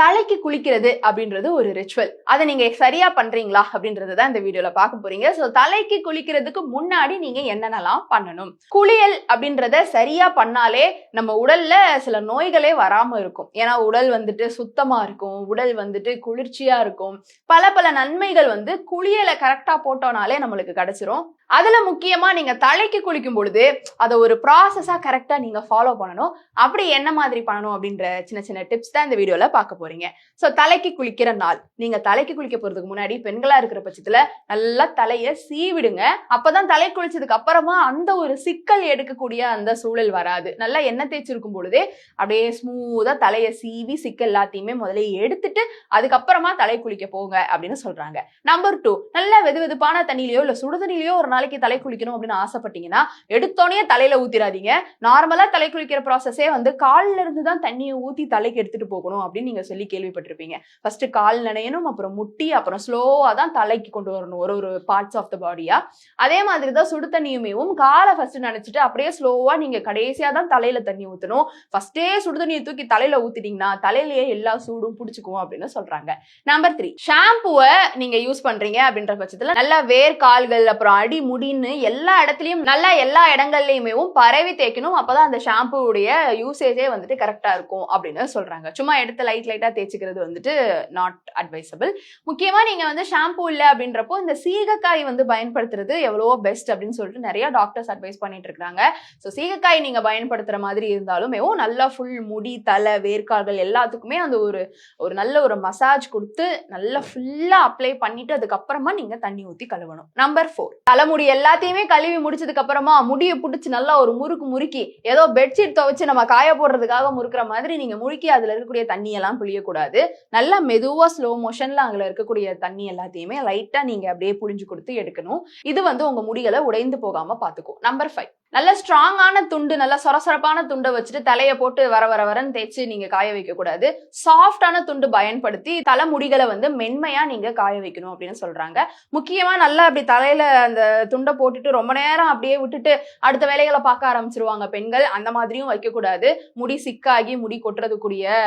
தலைக்கு குளிக்கிறது அப்படின்றது ஒரு ரிச்சுவல் அதை நீங்க சரியா பண்றீங்களா அப்படின்றது தான் இந்த வீடியோல பார்க்க போறீங்க. ஸோ தலைக்கு குளிக்கிறதுக்கு முன்னாடி நீங்க என்னென்னலாம் பண்ணணும்? குளியல் அப்படின்றத சரியா பண்ணாலே நம்ம உடல்ல சில நோய்களே வராம இருக்கும். ஏன்னா உடல் வந்துட்டு சுத்தமா இருக்கும் உடல் வந்துட்டு குளிர்ச்சியா இருக்கும். பல பல நன்மைகள் வந்து குளியலை கரெக்டா போட்டோனாலே நம்மளுக்கு கிடைச்சிரும். அதுல முக்கியமா நீங்க தலைக்கு குளிக்கும் பொழுது அதை ஒரு ப்ராசஸா கரெக்டா நீங்க ஃபாலோ பண்ணணும். அப்படி என்ன மாதிரி பண்ணணும் அப்படின்ற சின்ன சின்ன டிப்ஸ் தான் இந்த வீடியோல பார்க்க போறீங்க. ஸோ தலைக்கு குளிக்கிற நாள். நீங்க தலைக்கு குளிக்க போறதுக்கு முன்னாடி பெண்களா இருக்கிற பட்சத்துல நல்லா தலையை சீவிடுங்க. அப்பதான் தலை குளிச்சதுக்கு அப்புறமா அந்த ஒரு சிக்கல் எடுக்கக்கூடிய அந்த சூழல் வராது. நல்லா எண்ணெய் தேய்ச்சிருக்கும் பொழுதே அப்படியே ஸ்மூதா தலையை சீவி சிக்கல் எல்லாத்தையுமே முதல்ல எடுத்துட்டு அதுக்கப்புறமா தலை குளிக்க போங்க அப்படின்னு சொல்றாங்க. நம்பர் டூ நல்ல வெது வெதுப்பான தண்ணியிலயோ இல்ல சுடு ஒரு நாளைக்கு தலை குளிக்கணும் அப்படின்னு ஆசைப்பட்டீங்கன்னா எடுத்தோடனே தலையில ஊத்திராதீங்க. நார்மலா தலை குளிக்கிற ப்ராசஸே வந்து காலில இருந்து தான் தண்ணியை ஊத்தி தலைக்கு எடுத்துட்டு போகணும் அப்படின்னு நீங்க சொல்லி கேள்விப்பட்டிருப்பீங்க. ஃபர்ஸ்ட் கால் நனையணும் அப்புறம் முட்டி அப்புறம் ஸ்லோவா தான் தலைக்கு கொண்டு வரணும் ஒரு ஒரு பார்ட்ஸ் ஆஃப் த பாடியா அதே மாதிரி தான் சுடு தண்ணியுமேவும் காலை ஃபர்ஸ்ட் நினைச்சிட்டு அப்படியே ஸ்லோவா நீங்க கடைசியா தான் தலையில தண்ணி ஊத்தணும். ஃபர்ஸ்டே சுடு தண்ணியை தூக்கி தலையில ஊத்திட்டீங்கன்னா தலையிலேயே எல்லா சூடும் பிடிச்சிக்குவோம் அப்படின்னு சொல்றாங்க. நம்பர் த்ரீ ஷாம்புவை நீங்க யூஸ் பண்றீங்க அப்படின்ற பட்சத்துல நல்லா வேர் கால்கள் அப்புறம் அடி முடின்னு எல்லா இடத்துலயும் நல்லா எல்லா இடங்கள்லயுமே பரவி தேய்க்கணும். அப்பதான் அந்த ஷாம்புடைய யூசேஜே வந்துட்டு கரெக்டா இருக்கும் அப்படின்னு சொல்றாங்க. சும்மா எடுத்து லைட் லைட்டா தேய்ச்சிக்கிறது வந்துட்டு நாட் அட்வைசபிள் முக்கியமாக நீங்கள் வந்து ஷாம்பு இல்லை அப்படின்றப்போ இந்த சீகக்காய் வந்து பயன்படுத்துறது எவ்வளோ பெஸ்ட் அப்படின்னு சொல்லிட்டு நிறைய டாக்டர்ஸ் அட்வைஸ் பண்ணிட்டு இருக்காங்க. ஸோ சீகக்காய் நீங்கள் பயன்படுத்துகிற மாதிரி இருந்தாலுமே நல்லா ஃபுல் முடி தலை வேர்க்கால்கள் எல்லாத்துக்குமே அந்த ஒரு ஒரு நல்ல ஒரு மசாஜ் கொடுத்து நல்லா ஃபுல்லாக அப்ளை பண்ணிட்டு அதுக்கப்புறமா நீங்கள் தண்ணி ஊற்றி கழுவணும். நம்பர் ஃபோர் தலைமுடி எல்லாத்தையுமே கழுவி முடிச்சதுக்கு அப்புறமா முடியை பிடிச்சி நல்லா ஒரு முறுக்கு முறுக்கி ஏதோ பெட்ஷீட் துவைச்சு நம்ம காய போடுறதுக்காக முறுக்குற மாதிரி நீங்கள் முறுக்கி அதில் இருக்கக்கூடிய தண்ணியெல்லாம் புளிய செய்யக்கூடாது. நல்லா மெதுவா ஸ்லோ மோஷன்ல அங்க இருக்கக்கூடிய தண்ணி எல்லாத்தையுமே லைட்டா நீங்க அப்படியே புழிஞ்சு கொடுத்து எடுக்கணும். இது வந்து உங்க முடிகளை உடைந்து போகாம பார்த்துக்கும் நம்பர் ஃபைவ் நல்ல ஸ்ட்ராங்கான துண்டு நல்ல சொரசொரப்பான துண்டை வச்சுட்டு தலையை போட்டு வர வர வரன்னு தேய்ச்சி நீங்க காய வைக்க கூடாது சாஃப்டான துண்டு பயன்படுத்தி தலைமுடிகளை வந்து மென்மையா நீங்க காய வைக்கணும் அப்படின்னு சொல்றாங்க. முக்கியமா நல்லா அப்படி தலையில அந்த துண்டை போட்டுட்டு ரொம்ப நேரம் அப்படியே விட்டுட்டு அடுத்த வேலைகளை பார்க்க ஆரம்பிச்சிருவாங்க பெண்கள். அந்த மாதிரியும் வைக்கக்கூடாது. முடி சிக்காகி முடி கொட்டுறதுக்குரிய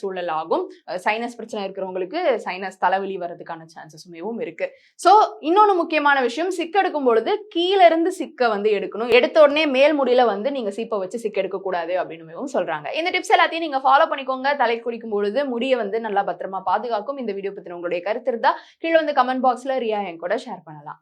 சூழல் ஆகும். சைனஸ் பிரச்சனை இருக்கிறவங்களுக்கு சைனஸ் தலைவலி வர்றதுக்கான சான்சஸுமேவும் இருக்கு. ஸோ இன்னொன்று முக்கியமான விஷயம் சிக்க எடுக்கும் பொழுது கீழ இருந்து சிக்க வந்து எடுக்கணும். எடுத்த உடனே மேல் முடியில வந்து நீங்க சீப்பை வச்சு சிக்க எடுக்கக்கூடாது அப்படின்னு சொல்றாங்க. இந்த டிப்ஸ் எல்லாத்தையும் நீங்க ஃபாலோ பண்ணிக்கோங்க. தலை குளிக்கும் பொழுது முடியை வந்து நல்லா பத்திரமா பாதுகாக்கும். இந்த வீடியோ பத்தின உங்களுடைய கருத்து இருந்தா கீழே வந்து கமெண்ட் பாக்ஸ்ல ரியா என் கூட ஷேர் பண்ணலாம்.